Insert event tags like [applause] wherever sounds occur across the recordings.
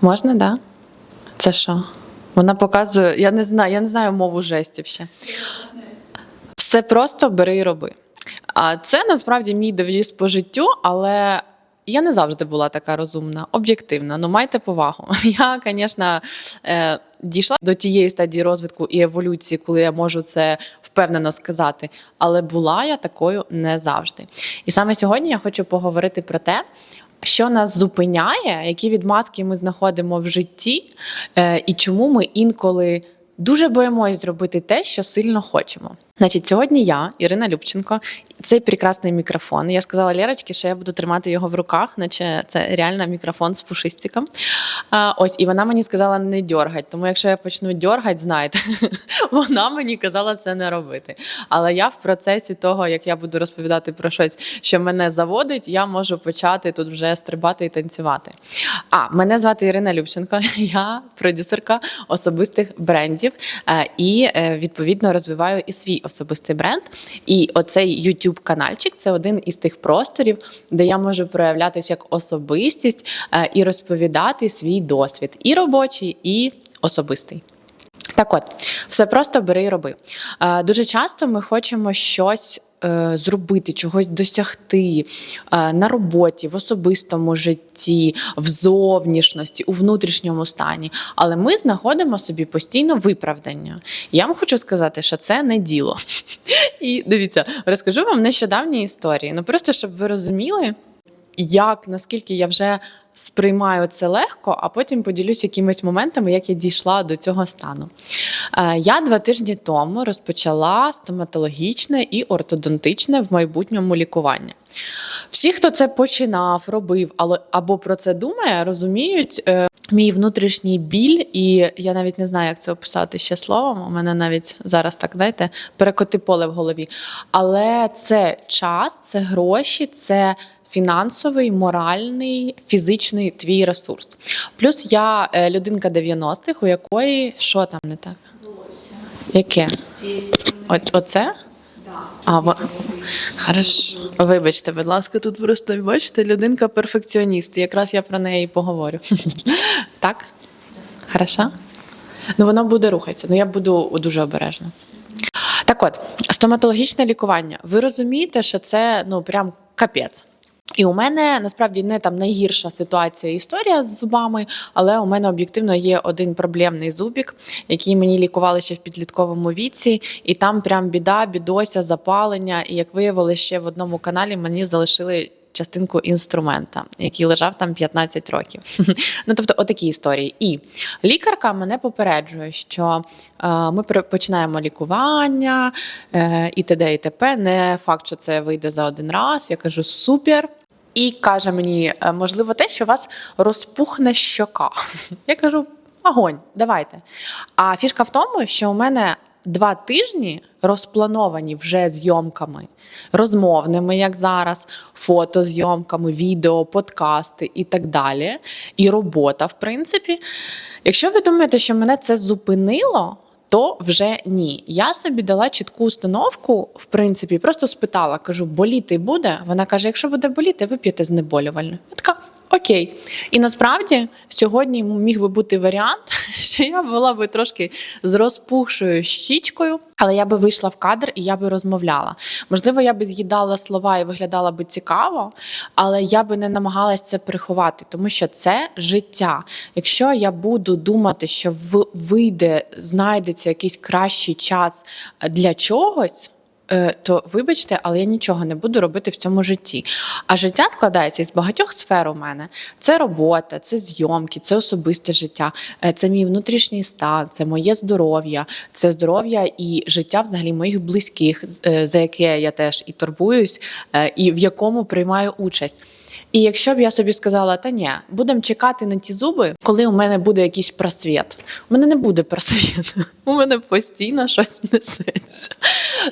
Можна, да? Це що? Вона показує, я не знаю, я не знаю мову жестів ще. Все просто бери і роби. А це насправді мій девіз по життю, але я не завжди була така розумна, об'єктивна. Ну майте повагу. [laughs] Я, звісно, е, дійшла до тієї стадії розвитку і еволюції, коли я можу це впевнено сказати. Але була я такою не завжди. І саме сьогодні я хочу поговорити про те, що нас зупиняє, які відмазки ми знаходимо в житті, е, і чому ми інколи дуже боїмось зробити те, що сильно хочемо. Значить, сьогодні я, Ірина Любченко, цей прекрасний мікрофон. Я сказала Лєрочці, що я буду тримати його в руках, наче це реально мікрофон з пушистиком. А, ось, і вона мені сказала не дьоргать. Тому якщо я почну дьоргать, знайте, [laughs] вона мені казала це не робити. Але я в процесі того, як я буду розповідати про щось, що мене заводить, я можу почати тут вже стрибати і танцювати. А мене звати Ірина Любченко, [laughs] я продюсерка особистих брендів е, і е, відповідно розвиваю і свій особистий бренд. І оцей youtube канальчик це один із тих просторів, де я можу проявлятися як особистість е, і розповідати свій досвід, і робочий, і особистий. Так от, все просто бери і роби. Е, Дуже часто ми хочемо щось зробити, чогось досягти е, на роботі, в особистому житті, в зовнішності, у внутрішньому стані. Але ми знаходимо собі постійно виправдання. Я вам хочу сказати, що це не діло. [laughs] І дивіться, розкажу вам нещодавні історії. Ну просто щоб ви розуміли, як наскільки я вже сприймаю це легко, а потім поділюсь якимись моментами, як я дійшла до цього стану. Е, Я два тижні тому розпочала стоматологічне і ортодонтичне в майбутньому лікування. Всі, хто це починав, робив, або про це думає, розуміють е, мій внутрішній біль, і я навіть не знаю, як це описати ще словом. У мене навіть зараз так знаєте, перекоти поле в голові. Але це час, це гроші, це фінансовий, моральний, фізичний твій ресурс. Плюс я е, людинка 90-х, у якої що там не так? волосся. Яке? От, оце? А, во- Хорошо. Вибачте, будь ласка, тут просто бачите, людинка перфекціоніст. Якраз я про неї поговорю. [laughs] Так? Хорошо? Ну, воно буде рухатися. Ну, я буду дуже обережна. Так от, стоматологічне лікування. Ви розумієте, що це ну прям капець. І у мене насправді не там найгірша ситуація історія з зубами, але у мене об'єктивно є один проблемний зубік, який мені лікували ще в підлітковому віці, і там прям біда, бідося, запалення. І як виявилося, ще в одному каналі мені залишили. Частинку інструмента, який лежав там 15 років. [laughs] ну тобто, отакі історії. І лікарка мене попереджує, що е, ми починаємо лікування е, і т.д. і т.п. Не факт, що це вийде за один раз. Я кажу супер. І каже мені, «Е, можливо, те, що у вас розпухне щока. [laughs] Я кажу, огонь, давайте. А фішка в тому, що у мене два тижні розплановані вже зйомками розмовними, як зараз, фотозйомками, відео, подкасти і так далі. І робота, в принципі. Якщо ви думаєте, що мене це зупинило, то вже ні. Я собі дала чітку установку, в принципі, просто спитала, кажу, боліти буде. Вона каже: якщо буде боліти, вип'єте знеболювальне. Я така. Окей, і насправді сьогодні міг би бути варіант, [laughs] що я була би трошки з розпухшою щічкою, але я би вийшла в кадр і я би розмовляла. Можливо, я би з'їдала слова і виглядала би цікаво, але я би не намагалась це приховати, тому що це життя. Якщо я буду думати, що вийде, знайдеться якийсь кращий час для чогось. Е, То вибачте, але я нічого не буду робити в цьому житті. А життя складається із багатьох сфер у мене: це робота, це зйомки, це особисте життя, е, це мій внутрішній стан, це моє здоров'я, це здоров'я і життя взагалі моїх близьких, е, за яке я теж і турбуюсь, і в якому приймаю участь. І якщо б я собі сказала, та ні, будемо чекати на ті зуби, коли у мене буде якийсь просвіт. У мене не буде просвіт. [laughs] У мене постійно щось несеться.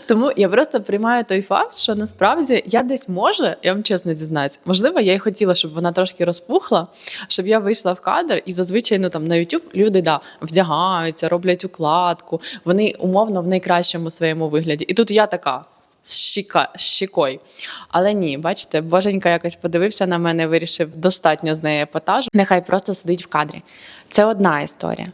Тому я просто приймаю той факт, що насправді я десь може, я вам чесно дізнаюсь, можливо, я й хотіла, щоб вона трошки розпухла, щоб я вийшла в кадр, і зазвичай ну, там на YouTube люди да, вдягаються, роблять укладку, вони умовно в найкращому своєму вигляді. І тут я така. Щіка, щікою. Але ні, бачите, боженька якось подивився на мене, вирішив достатньо з неї епатажу. Нехай просто сидить в кадрі. Це одна історія.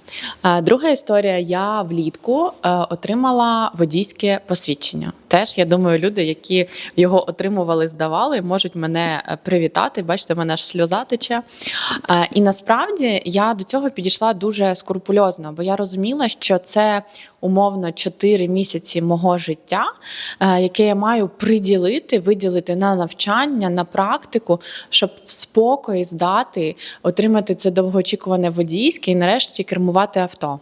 Друга історія: я влітку е, отримала водійське посвідчення. Теж я думаю, люди, які його отримували, здавали, можуть мене е, привітати. Бачите, мене аж сльоза тече. Е, І насправді я до цього підійшла дуже скрупульозно, бо я розуміла, що це умовно 4 місяці мого життя, е, яке я маю приділити, виділити на навчання, на практику, щоб в спокої здати, отримати це довгоочікуване водійське і нарешті кермувати авто.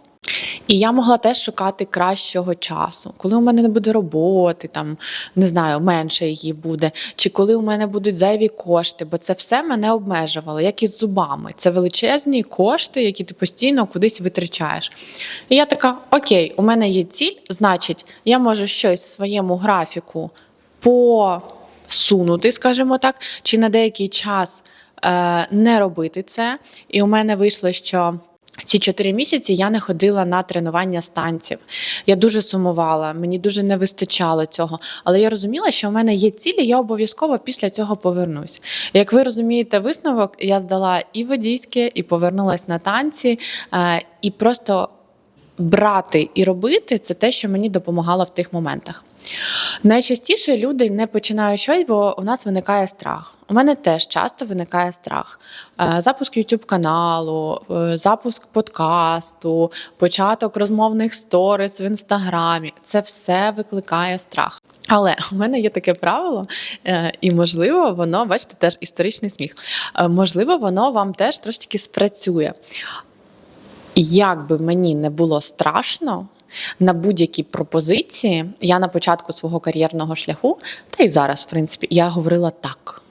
І я могла теж шукати кращого часу, коли у мене не буде роботи, там не знаю, менше її буде, чи коли у мене будуть зайві кошти, бо це все мене обмежувало, як і з зубами. Це величезні кошти, які ти постійно кудись витрачаєш. І я така: окей, у мене є ціль, значить, я можу щось в своєму графіку посунути, скажімо так, чи на деякий час е, не робити це. І у мене вийшло, що. Ці чотири місяці я не ходила на тренування станців. Я дуже сумувала, мені дуже не вистачало цього. Але я розуміла, що в мене є цілі, я обов'язково після цього повернусь. Як ви розумієте, висновок я здала і водійське, і повернулась на танці, е, і просто брати і робити це те, що мені допомагало в тих моментах. Найчастіше люди не починають щось, бо у нас виникає страх. У мене теж часто виникає страх. Е, Запуск YouTube каналу, е, запуск подкасту, початок розмовних сторіс в інстаграмі. Це все викликає страх. Але у мене є таке правило, е, і можливо, воно, бачите, теж історичний сміх. Можливо, воно вам теж трошки спрацює. Як би мені не було страшно на будь-які пропозиції, я на початку свого кар'єрного шляху, та й зараз, в принципі, я говорила так.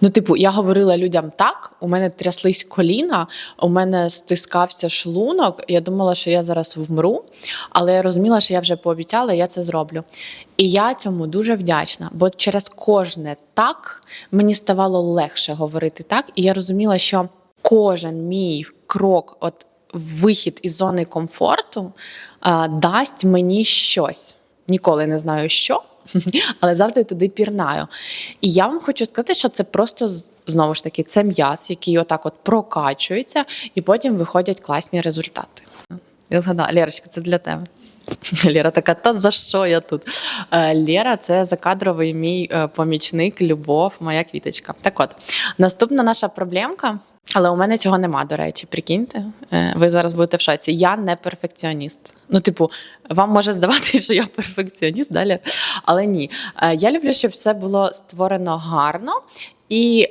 Ну, типу, я говорила людям так, у мене тряслись коліна, у мене стискався шлунок. Я думала, що я зараз вмру, але я розуміла, що я вже пообіцяла, і я це зроблю. І я цьому дуже вдячна, бо через кожне так мені ставало легше говорити так, і я розуміла, що кожен мій крок, от вихід із зони комфорту, а, дасть мені щось. Ніколи не знаю, що, [laughs] але завжди туди пірнаю. І я вам хочу сказати, що це просто знову ж таки це м'яз, який отак от прокачується, і потім виходять класні результати. Я згадала, Лєрочка, це для тебе. [laughs] Лєра така, та за що я тут? Е, Лєра це закадровий мій е, помічник, любов, моя квіточка. Так от, наступна наша проблемка, але у мене цього нема, до речі, прикиньте. Е, Ви зараз будете в шоці. Я не перфекціоніст. Ну, типу, вам може здаватися, що я перфекціоніст далі, але ні. Е, Я люблю, щоб все було створено гарно і.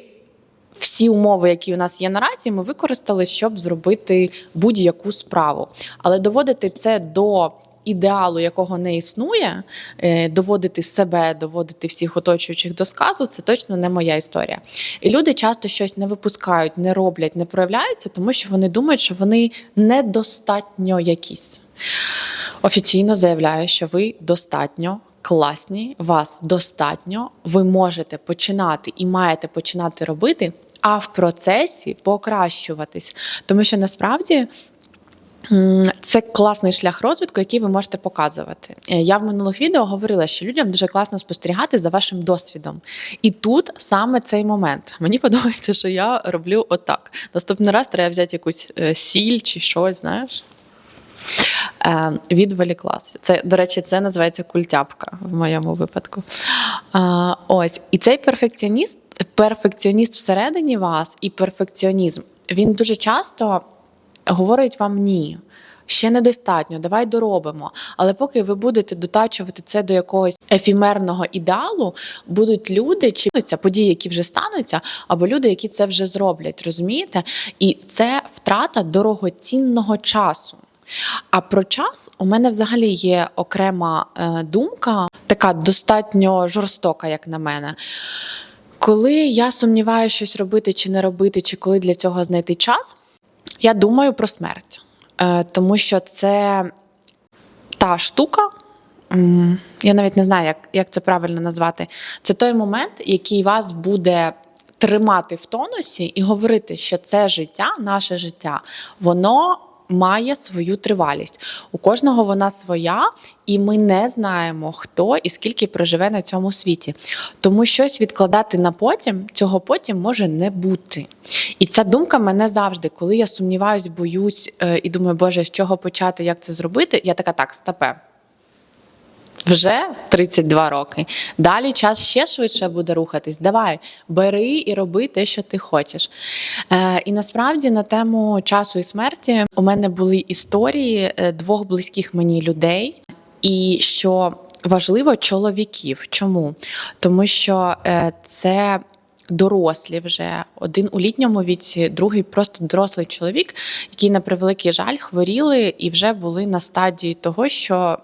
Всі умови, які у нас є наразі, ми використали, щоб зробити будь-яку справу. Але доводити це до ідеалу, якого не існує, е, доводити себе, доводити всіх оточуючих до сказу, це точно не моя історія. І люди часто щось не випускають, не роблять, не проявляються, тому що вони думають, що вони недостатньо якісь. Офіційно заявляю, що ви достатньо класні, вас достатньо, ви можете починати і маєте починати робити, а в процесі покращуватись. Тому що насправді. Це класний шлях розвитку, який ви можете показувати. Е, Я в минулих відео говорила, що людям дуже класно спостерігати за вашим досвідом. І тут саме цей момент. Мені [laughs] подобається, що я роблю отак. Наступний раз треба взяти якусь е, сіль чи щось, знаєш. Е, відволіклась. Це, до речі, це називається культяпка в моєму випадку. Ось. І цей перфекціоніст, перфекціоніст всередині вас і перфекціонізм, він дуже часто говорить вам ні. Ще недостатньо, давай доробимо. Але поки ви будете дотачувати це до якогось ефімерного ідеалу, будуть люди, чи стануться події, які вже стануться, або люди, які це вже зроблять, розумієте? І це втрата дорогоцінного часу. А про час у мене взагалі є окрема е, думка, така достатньо жорстока, як на мене. Коли я сумніваюся, щось робити чи не робити, чи коли для цього знайти час, я думаю про смерть. Е, тому що це та штука, я навіть не знаю, як, як це правильно назвати. Це той момент, який вас буде тримати в тонусі і говорити, що це життя, наше життя, воно має свою тривалість. У кожного вона своя, і ми не знаємо, хто і скільки проживе на цьому світі. Тому щось відкладати на потім, цього потім може не бути. І ця думка мене завжди, коли я сумніваюсь, боюсь е, і думаю, Боже, з чого почати, як це зробити, я така так, стопе. Вже 32 роки. Далі час ще швидше буде рухатись. Давай, бери і роби те, що ти хочеш. Е, і насправді на тему часу і смерті у мене були історії е, двох близьких мені людей, і що важливо чоловіків. Чому? Тому що е, це. Дорослі вже один у літньому віці, другий просто дорослий чоловік, які на превеликий жаль хворіли і вже були на стадії того, що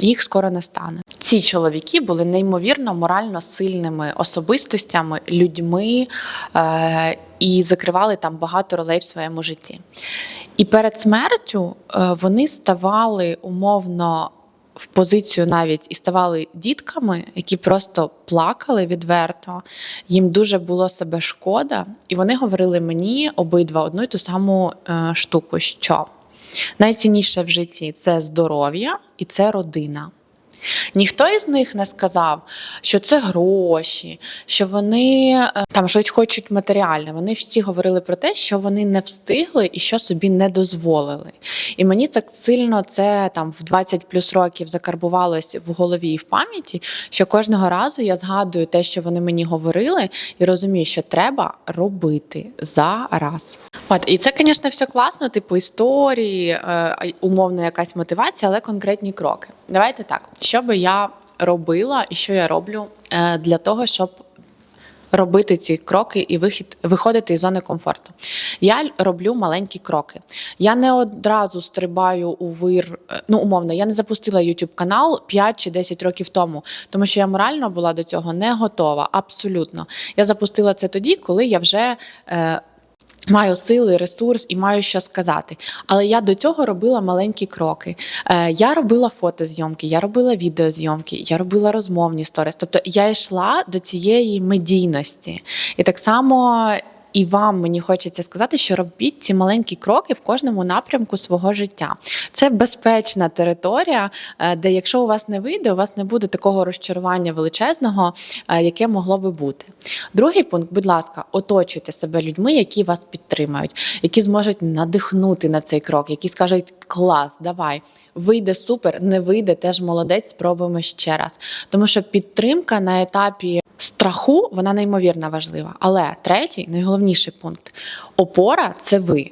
їх скоро не стане. Ці чоловіки були неймовірно морально сильними особистостями, людьми е- і закривали там багато ролей в своєму житті. І перед смертю е, вони ставали умовно в позицію навіть і ставали дітками, які просто плакали відверто. Їм дуже було себе шкода, і вони говорили мені обидва одну і ту саму е, штуку, що найцінніше в житті це здоров'я і це родина. Ніхто із них не сказав, що це гроші, що вони е, там щось хочуть матеріальне. Вони всі говорили про те, що вони не встигли і що собі не дозволили. І мені так сильно це там в 20 плюс років закарбувалось в голові і в пам'яті, що кожного разу я згадую те, що вони мені говорили, і розумію, що треба робити зараз. От і це, звісно, все класно, типу історії, е, умовно якась мотивація, але конкретні кроки. Давайте так, що би я робила і що я роблю е, для того, щоб робити ці кроки і вихід виходити із зони комфорту. Я роблю маленькі кроки. Я не одразу стрибаю у вир. е, Ну, умовно, я не запустила YouTube канал 5 чи 10 років тому, тому що я морально була до цього не готова. Абсолютно. Я запустила це тоді, коли я вже. Е, Маю сили, ресурс і маю що сказати. Але я до цього робила маленькі кроки. Е, я робила фотозйомки, я робила відеозйомки, я робила розмовні сторіс. Тобто я йшла до цієї медійності. І так само. І вам мені хочеться сказати, що робіть ці маленькі кроки в кожному напрямку свого життя. Це безпечна територія, е, де якщо у вас не вийде, у вас не буде такого розчарування величезного, е, яке могло би бути. Другий пункт, будь ласка, оточуйте себе людьми, які вас підтримають, які зможуть надихнути на цей крок, які скажуть клас, давай, вийде супер, не вийде, теж молодець, спробуємо ще раз. Тому що підтримка на етапі страху вона неймовірно важлива. Але третій, найголовніший пункт опора це ви.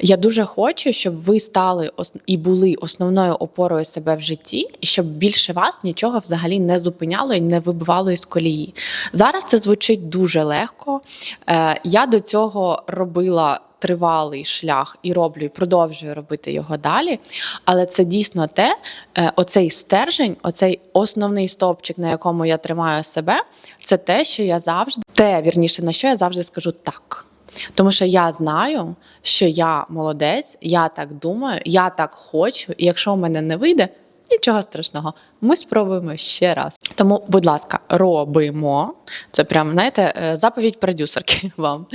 Я дуже хочу, щоб ви стали і були основною опорою себе в житті, і щоб більше вас нічого взагалі не зупиняло і не вибивало із колії. Зараз це звучить дуже легко. Е, Я до цього робила. Тривалий шлях і роблю, і продовжую робити його далі. Але це дійсно те, е, оцей стержень, оцей основний стовпчик, на якому я тримаю себе, це те, що я завжди, те вірніше, на що я завжди скажу так. Тому що я знаю, що я молодець, я так думаю, я так хочу, і якщо у мене не вийде, нічого страшного. Ми спробуємо ще раз. Тому, будь ласка, робимо. Це прям, знаєте, е, заповідь продюсерки [laughs] вам.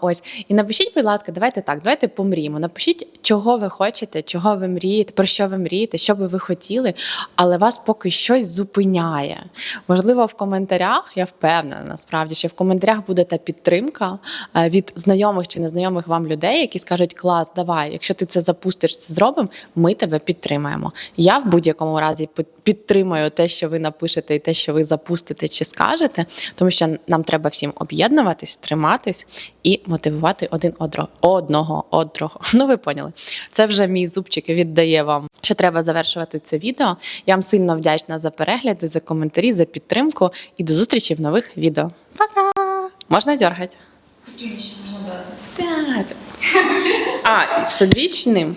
Ось. І напишіть, будь ласка, давайте так, давайте помріємо. Напишіть, чого ви хочете, чого ви мрієте, про що ви мрієте, що би ви хотіли, але вас поки щось зупиняє. Можливо, в коментарях, я впевнена, насправді, що в коментарях буде та підтримка е, від знайомих чи незнайомих вам людей, які скажуть: клас, давай, якщо ти це запустиш, це зробимо, ми тебе підтримаємо. Я в будь-якому разі підтримую те, що ви напишете, і те, що ви запустите чи скажете, тому що нам треба всім об'єднуватись, триматись і мотивувати один одного одного. [laughs] Ну, ви поняли. Це вже мій зубчик віддає вам, що треба завершувати це відео. Я вам сильно вдячна за перегляди, за коментарі, за підтримку і до зустрічі в нових відео. Пока! Можна дергати? П'ять. А, з одвічним.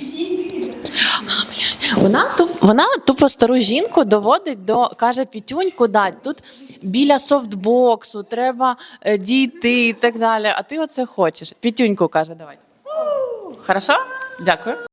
А, бля. Вона, ту вона тупо стару жінку доводить до каже Пітюнь, куди тут біля софтбоксу, треба е, дійти і так далі. А ти оце хочеш. Пітюньку каже, давай. Хорошо? Дякую.